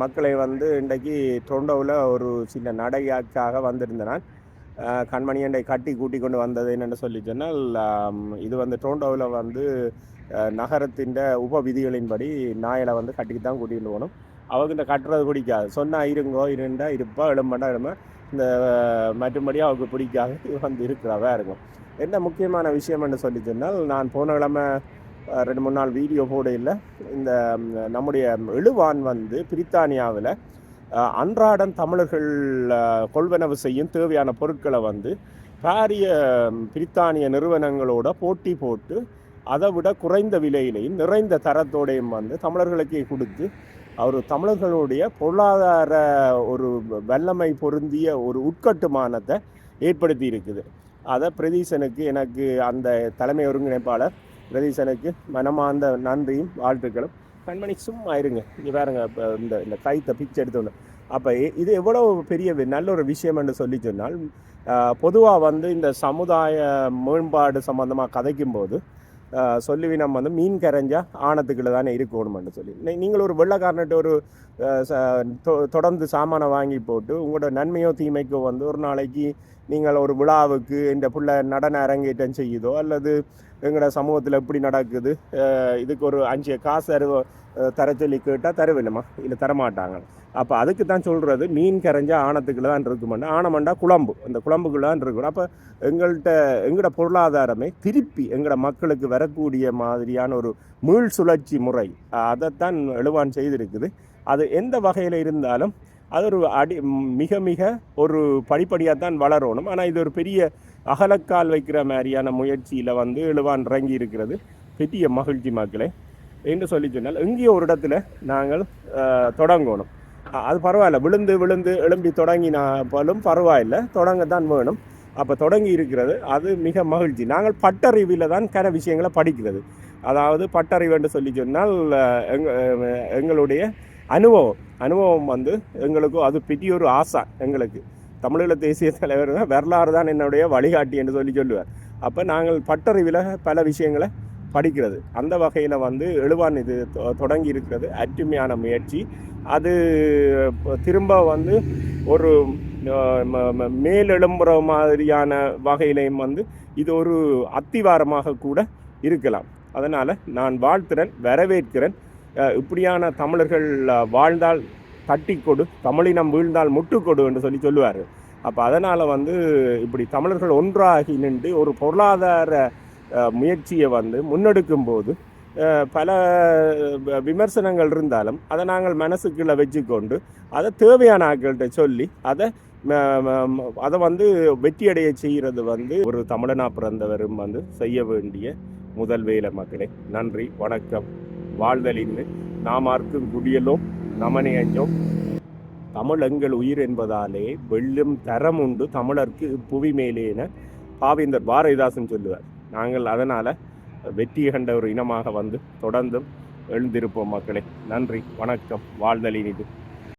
மக்களை வந்து இன்றைக்கு தொண்டவில் ஒரு சின்ன நடையாக்காக வந்திருந்தனால் கண்மணி அண்டை கட்டி கூட்டி கொண்டு வந்தது என்னென்னு சொல்லி சொன்னால் இது வந்து டோண்டோவில் வந்து நகரத்தின் உப விதிகளின்படி நாயலை வந்து கட்டிக்கு தான் கூட்டிகிட்டு போகணும். அவங்க இந்த கட்டுறது பிடிக்காது. சொன்னால் இருங்கோ இருண்டா இருப்பா எழும்பண்டா எழும்ப. இந்த மற்றும்படி அவருக்கு பிடிக்காது. வந்து இருக்கிறவா இருக்கும். என்ன முக்கியமான விஷயம்னு சொல்லி சொன்னால் நான் போன கிழமை ரெண்டு மூணு நாள் வீடியோ போட இல்லை. இந்த நம்முடைய எழுவான் வந்து பிரித்தானியாவில் அன்றாடம் தமிழர்கள் கொள்வனவு செய்யும் தேவையான பொருட்களை வந்து பாரிய பிரித்தானிய நிறுவனங்களோட போட்டி போட்டு அதை விட குறைந்த விலையிலையும் நிறைந்த தரத்தோடையும் வந்து தமிழர்களுக்கே கொடுத்து அவர் தமிழர்களுடைய பொருளாதார ஒரு வல்லமை பொருந்திய ஒரு உட்கட்டுமானத்தை ஏற்படுத்தி இருக்குது. அதை பிரதீசனுக்கு எனக்கு அந்த தலைமை ஒருங்கிணைப்பாளர் பிரதீசனுக்கு மனமார்ந்த நன்றியும் வாழ்த்துக்களும். கண்மணி சும்மா இருங்க இங்கே பாருங்க இப்போ இந்த இந்த கைத்தை பிக்சர் எடுத்தோன்னு. அப்போ இது எவ்வளோ பெரிய வி- நல்ல ஒரு விஷயம் என்று சொல்லி சொன்னால் பொதுவாக வந்து இந்த சமுதாய மேம்பாடு சம்மந்தமாக கதைக்கும்போது ஆஹ் சொல்லுவினம் வந்து மீன் கரைஞ்சா ஆணத்துக்குள்ள தானே இருக்கணும்னு சொல்லி. நீங்கள் ஒரு வெள்ளைக்காரன்ட்டு ஒரு ச- தொ- தொடர்ந்து சாமானை வாங்கி போட்டு உங்களோட நன்மையோ தீமைக்கோ வந்து ஒரு நாளைக்கு நீங்கள் ஒரு விழாவுக்கு இந்த பிள்ளை நடன அரங்கேற்றம் செய்யுதோ அல்லது எங்களோட சமூகத்தில் எப்படி நடக்குது? இதுக்கு ஒரு அஞ்சு காசு அரு தர சொல்லி கேட்டால் தருவில்லைம்மா. இல்லை தரமாட்டாங்க. அப்போ அதுக்கு தான் சொல்கிறது மீன் கரைஞ்சா ஆணத்துக்குள்ள தான் இருக்குமெண்டா ஆணமண்டா குழம்பு. அந்த குழம்புக்குள்ள தான் இருக்கணும். அப்போ எங்கள்கிட்ட எங்களோட பொருளாதாரமே திருப்பி எங்களோட மக்களுக்கு வரக்கூடிய மாதிரியான ஒரு மீள் சுழற்சி முறை அதைத்தான் எழுவான் செய்திருக்குது. அது எந்த வகையில் இருந்தாலும் அது ஒரு அடி மிக மிக ஒரு படிப்படியாக தான் வளரணும். ஆனால் இது ஒரு பெரிய அகலக்கால் வைக்கிற மாதிரியான முயற்சியில் வந்து எழுவான் இறங்கி இருக்கிறது. பெரிய மகிழ்ச்சி மக்களே. என்று சொல்லி சொன்னால் எங்கேயோ ஒரு இடத்துல நாங்கள் தொடங்கணும். அது பரவாயில்ல. விழுந்து விழுந்து எழும்பி தொடங்கினாலும் போலும் தொடங்க தான் வேணும். அப்போ தொடங்கி இருக்கிறது. அது மிக மகிழ்ச்சி. நாங்கள் பட்டறிவில் தான் கன விஷயங்களை படிக்கிறது. அதாவது பட்டறிவு என்று சொல்லி சொன்னால் எங் எங்களுடைய அனுபவம். அனுபவம் வந்து எங்களுக்கும் அது பெரிய ஒரு ஆசை எங்களுக்கு. தமிழீழ தேசிய தலைவர் தான் வரலாறு தான் என்னுடைய வழிகாட்டி என்று சொல்லி சொல்லுவார். அப்போ நாங்கள் பட்டறிவில் பல விஷயங்களை படிக்கிறது. அந்த வகையில் வந்து எழுவான் இது தொ- தொடங்கி இருக்கிறது. அற்றுமையான முயற்சி. அது திரும்ப வந்து ஒரு மேலெழும்புற மாதிரியான வகையிலையும் வந்து இது ஒரு அத்திவாரமாக கூட இருக்கலாம். அதனால் நான் வாழ்த்துறேன் வரவேற்கிறேன். இப்படியான தமிழர்கள் வாழ்ந்தால் தட்டி கொடு தமிழினம் வீழ்ந்தால் முட்டுக்கொடு என்று சொல்லி சொல்லுவார். அப்போ அதனால் வந்து இப்படி தமிழர்கள் ஒன்றாகி நின்று ஒரு பொருளாதார முயற்சியை வந்து முன்னெடுக்கும் போது பல விமர்சனங்கள் இருந்தாலும் அதை நாங்கள் மனசுக்குள்ளே வச்சுக்கொண்டு அதை தேவையான ஆட்கள்கிட்ட சொல்லி அதை ம- அதை வந்து வெற்றியடைய செய்கிறது வந்து ஒரு தமிழனா பிறந்தவரும் வந்து செய்ய வேண்டிய முதல் வேலை மக்களே. நன்றி வணக்கம். வாழ்தலின் நாமார்க்கும் குடியலும். நமனே அஞ்சோம் தமிழ் எங்கள் உயிர் என்பதாலே வெல்லும் தரம் உண்டு தமிழர்க்கு புவி மேலே என பாவேந்தர் பாரதிதாசன் சொல்லுவார். நாங்கள் அதனால் வெற்றி கண்ட ஒரு இனமாக வந்து தொடர்ந்தும் எழுந்திருப்போம் மக்களே. நன்றி வணக்கம் வாழ்தலின் இது